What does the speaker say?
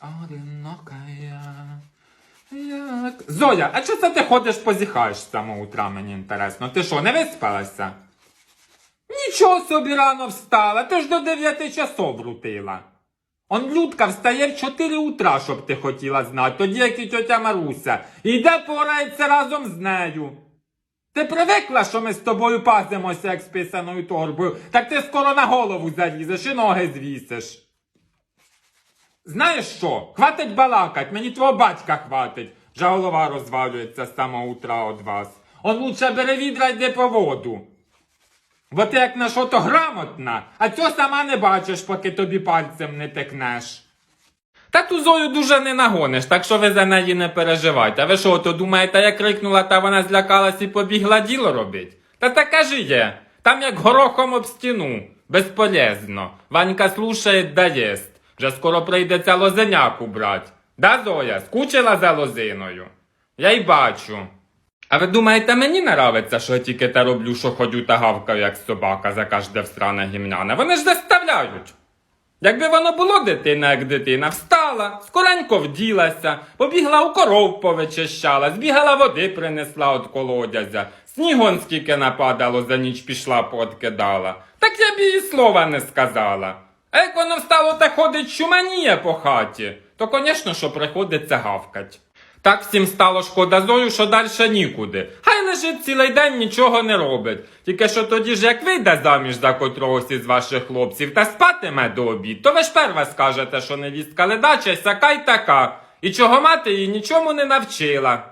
Одинокая. Як... Зоя, а чого це ти ходиш позіхаєш з самого утра, мені інтересно? Ти що, не виспалася? Нічого собі рано встала, ти ж до 9 часов рутила. Он Людка встає в 4 утра, щоб ти хотіла знати, тоді як і тьотя Маруся. І йде порається разом з нею. Ти привикла, що ми з тобою пазимося, як з писаною торбою, так ти скоро на голову залізеш і ноги звісиш. Знаєш що? Хватить балакать, мені твого батька хватить. Вже голова розвалюється з самого утра від вас. Он лучше бери відра йди по воду. Бо ти як на що то грамотна, а цього сама не бачиш, поки тобі пальцем не текнеш. Та ту Зою дуже не нагониш, так що ви за неї не переживайте. Ви що, то думаєте, я крикнула, та вона злякалась і побігла діло робить? Та таке ж є. Там як горохом об стіну. Безполезно. Ванька слушає да єсть. Вже скоро прийдеться лозеняку брать. Да, Зоя, скучила за лозиною? Я й бачу. А ви думаєте, мені нравиться, що я тільки те роблю, що ходю та гавкаю, як собака за кожне всране гімняне? Вони ж заставляють. Якби воно було дитина, як дитина, встала, скоренько вділася, побігла у коров повичищала, збігала води принесла від колодязя, снігон скільки нападало, за ніч пішла подкидала. Так я б їй слова не сказала. А як воно встало та ходить чуманіє по хаті, то, звісно, що приходиться гавкать. Так всім стало шкода Зою, що дальше нікуди. Хай лежить цілий день, нічого не робить. Тільки що тоді ж як вийде заміж за котрогось із ваших хлопців та спатиме до обід, то ви ж перва скажете, що невістка ледача, сяка й така, і чого мати її нічому не навчила.